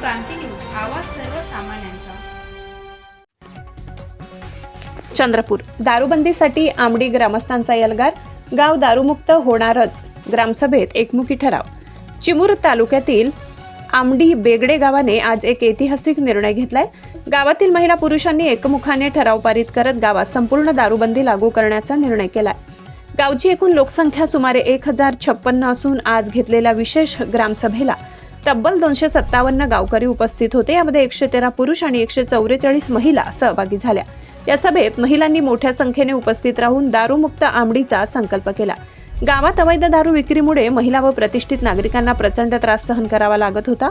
क्रांती news आवाज सर्वसामान्यांचा. चंद्रपूर. दारूबंदीसाठी आमडी ग्रामस्थांचा एल्गार गाव दारूमुक्त होणारच ग्रामसभेत एकमुखी ठराव. चिमूर तालुक्यातील आमडी बेगडे गावाने आज एक ऐतिहासिक निर्णय घेतलाय. गावातील महिला पुरुषांनी एकमुखाने ठराव पारित करत गावात संपूर्ण दारूबंदी लागू करण्याचा निर्णय केलाय. गावची एकूण लोकसंख्या सुमारे एक हजार छप्पन्न असून आज घेतलेल्या विशेष ग्रामसभेला तब्बल दोनशे सत्तावन्न गावकरी उपस्थित होते. यामध्ये एकशे तेरा पुरुष आणि एकशे चौवेचाळीस महिला सहभागी झाल्या. या सभेत महिलांनी मोठ्या संख्येने उपस्थित राहून दारूमुक्त आंबडीचा संकल्प केला. गावात अवैध दारू विक्रीमुळे महिला व प्रतिष्ठित नागरिकांना प्रचंड त्रास सहन करावा लागत होता.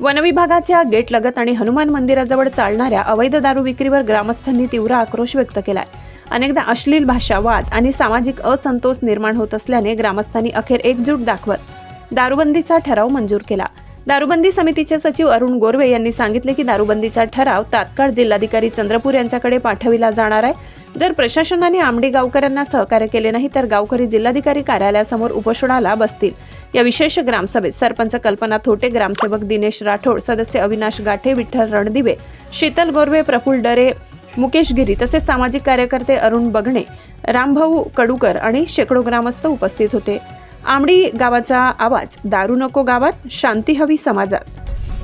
वनविभागाच्या गेट लगत आणि हनुमान मंदिराजवळ चालणाऱ्या अवैध दारू विक्रीवर ग्रामस्थांनी तीव्र आक्रोश व्यक्त केलाय. अनेकदा अश्लील भाषा वाद आणि सामाजिक असंतोष निर्माण होत असल्याने ग्रामस्थांनी अखेर एकजूट दाखवत दारूबंदीचा ठराव मंजूर केला. दारूबंदी समितीचे सचिव अरुण गोरवे यांनी सांगितले की दारूबंदीचा ठराव तात्काळ जिल्हाधिकारी चंद्रपूर यांच्याकडे पाठविला जाणार आहे. जर प्रशासनाने आमडी गावकऱ्यांना सहकार्य केले नाही तर गावकरी जिल्हाधिकारी कार्यालयासमोर उपोषणाला बसतील. या विशेष ग्रामसभेत सरपंच कल्पना थोटे ग्रामसेवक दिनेश राठोड सदस्य अविनाश गाठे विठ्ठल रणदिवे शीतल गोरवे प्रफुल्ल डरे मुकेश गिरी तसेच सामाजिक कार्यकर्ते अरुण बगणे रामभाऊ कडूकर आणि शेकडो ग्रामस्थ उपस्थित होते. आमडी गावाचा आवाज. दारू नको गावात शांती हवी समाजात.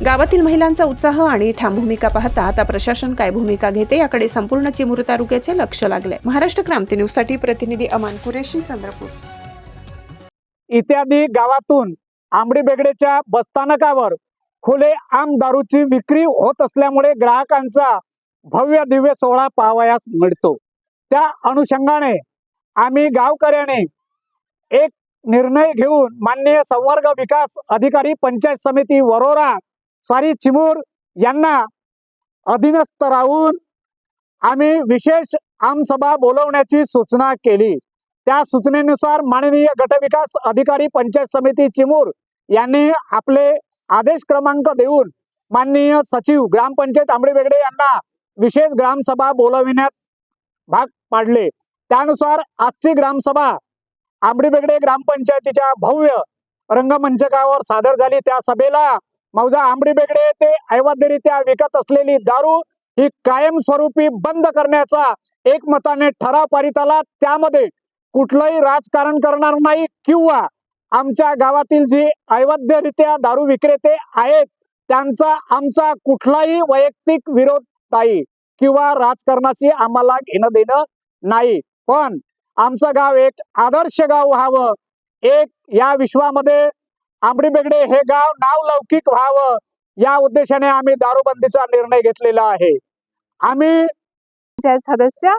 गावातील महिलांचा उत्साह आणि ठाम भूमिका पाहता आता प्रशासन काय भूमिका घेते याकडे संपूर्ण चिमूर तालुक्याचे लक्ष लागले महाराष्ट्र क्रांती न्यूजसाठी प्रतिनिधी अमान कुरेशी चंद्रपूर. इत्यादी गावातून आंबडी बेगडेच्या बसस्थानकावर खुले आम दारूची विक्री होत असल्यामुळे ग्राहकांचा भव्य दिव्य सोहळा पाहावयास मिळतो. त्या अनुषंगाने आम्ही गावकऱ्याने एक निर्णय घेऊन माननीय संवर्ग विकास अधिकारी पंचायत समिती वरोरा स्वारी चिमूर यांना अधीनस्थ राहून आम्ही विशेष आमसभा बोलवण्याची सूचना केली. त्या सूचनेनुसार माननीय गटविकास अधिकारी पंचायत समिती चिमूर यांनी आपले आदेश क्रमांक देऊन माननीय सचिव ग्रामपंचायत आंबडे बेगडे यांना विशेष ग्रामसभा बोलविण्यात भाग पाडले. त्यानुसार आजची ग्रामसभा आंबडी बेगडे ग्रामपंचायतीच्या भव्य रंगमंचकावर सादर झाली. त्या सभेला मौजा आंबडी बेगडे ते अवैधरित्या विकत असलेली दारू ही कायमस्वरूपी बंद करण्याचा एकमताने ठराव पारित आला. त्यामध्ये कुठलंही राजकारण करणार नाही किंवा आमच्या गावातील जे अवैधरित्या दारू विक्रेते आहेत त्यांचा आमचा कुठलाही वैयक्तिक विरोध नाही किंवा राजकारणाशी आम्हाला घेणं देणं नाही. पण आमचं गाव एक आदर्श गाव व्हावं. एक या विश्वामध्ये आंबडी बेगडे हे गाव नावलौकिक व्हावं. या उद्देशाने आम्ही दारूबंदीचा निर्णय घेतलेला आहे. आम्ही सदस्य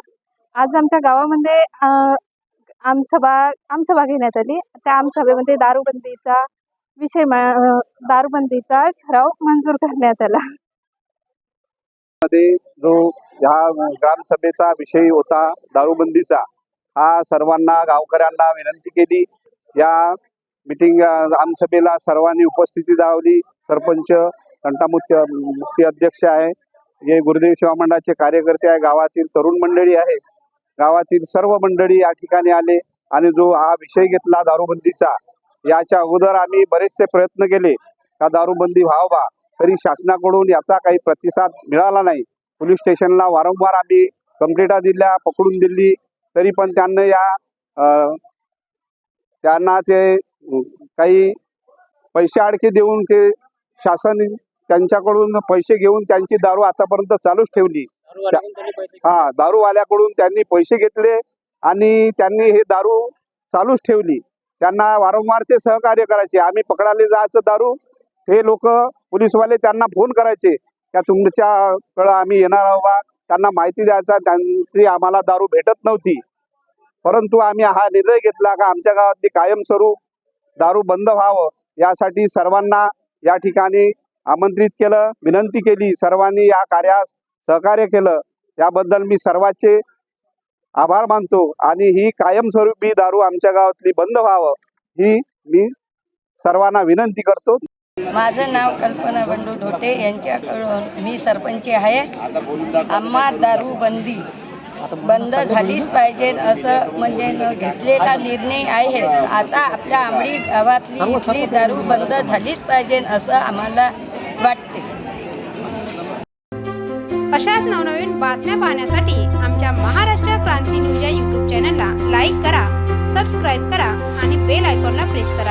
आज आमच्या गावामध्ये आमसभा आमसभा घेण्यात आली. त्या आमसभेमध्ये दारूबंदीचा विषय दारूबंदीचा ठराव मंजूर करण्यात आला. मध्ये जो ह्या ग्रामसभेचा विषय होता दारूबंदीचा हा सर्वांना गावकऱ्यांना विनंती केली. या मिटिंग आमसभेला सर्वांनी उपस्थिती दावली सरपंच तंटामुक्ती मुक्ती अध्यक्ष आहे. हे गुरुदेव सेवा मंडळाचे कार्यकर्ते आहे. गावातील तरुण मंडळी आहे. गावातील सर्व मंडळी या ठिकाणी आले आणि जो हा विषय घेतला दारूबंदीचा याच्या अगोदर आम्ही बरेचसे प्रयत्न केले. का दारूबंदी व्हावा तरी शासनाकडून याचा काही प्रतिसाद मिळाला नाही. पोलीस स्टेशनला वारंवार आम्ही कंप्लेंटा दिल्या पकडून दिली. तरी पण त्यांना या त्यांना ते काही पैसे अडके देऊन ते शासन त्यांच्याकडून पैसे घेऊन त्यांची दारू आतापर्यंत चालूच ठेवली. हा दारूवाल्याकडून त्यांनी पैसे घेतले आणि त्यांनी हे दारू चालूच ठेवली. त्यांना वारंवार ते सहकार्य करायचे. आम्ही पकडायला जायचं दारू हे लोक पोलीसवाले त्यांना फोन करायचे. त्या तुमच्याकडं आम्ही येणार आहोत त्यांना माहिती द्यायचा त्यांची आम्हाला दारू भेटत नव्हती. परंतु आम्ही हा निर्णय घेतला का आमच्या गावातली कायमस्वरूप दारू बंद व्हावं यासाठी सर्वांना या ठिकाणी आमंत्रित केलं विनंती केली सर्वांनी या कार्यास सहकार्य केलं. याबद्दल मी सर्वांचे आभार मानतो आणि ही कायमस्वरूपी दारू आमच्या गावातली बंद व्हावं ही मी सर्वांना विनंती करतो. माझं नाव कल्पना बंडू ढोटे यांच्याकडून मी सरपंच आहे. आम्हा दारू बंदी बंद झालीच पाहिजे असं म्हणजे घेतलेला निर्णय आहे. आता आपल्या आंबडी गावातली इथली दारू बंद झालीच पाहिजे असं आम्हाला वाटते. अशाच नवनवीन बातम्या पाहण्यासाठी आमच्या महाराष्ट्र क्रांती न्यूज या यूट्यूब चॅनलला लाईक करा सबस्क्राईब करा आणि बेल आयकॉनला प्रेस करा.